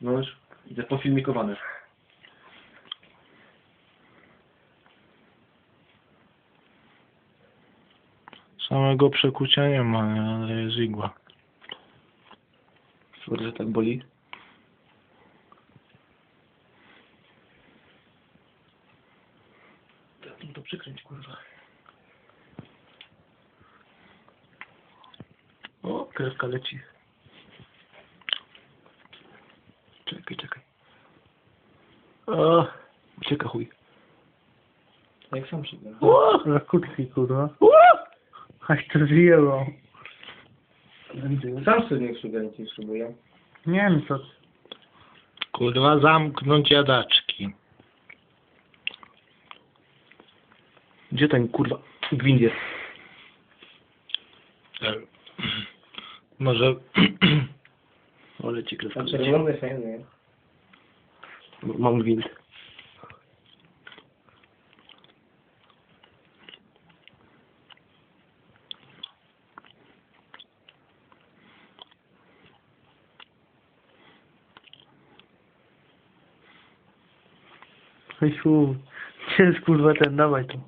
No już, idę pofilmikowane. Samego przekucia nie ma, ale jest igła. Sorry, że tak boli. Tak, no to przykręć, kurwa. O, krewka leci. Czekaj, czekaj. O, ucieka chuj. Jak sam przyjdę. Na kutki, kurwa. Aż to zjęło. Sam sobie niech śrubię, śrubuję. Nie wiem co. Kurwa, zamknąć jadaczki. Gdzie ten kurwa gwint jest? E, Może... O, leci krewka. A leci. czerwony fajny. Mam gwint. Wysiu, gdzie jest kurwa ten, dawaj tu.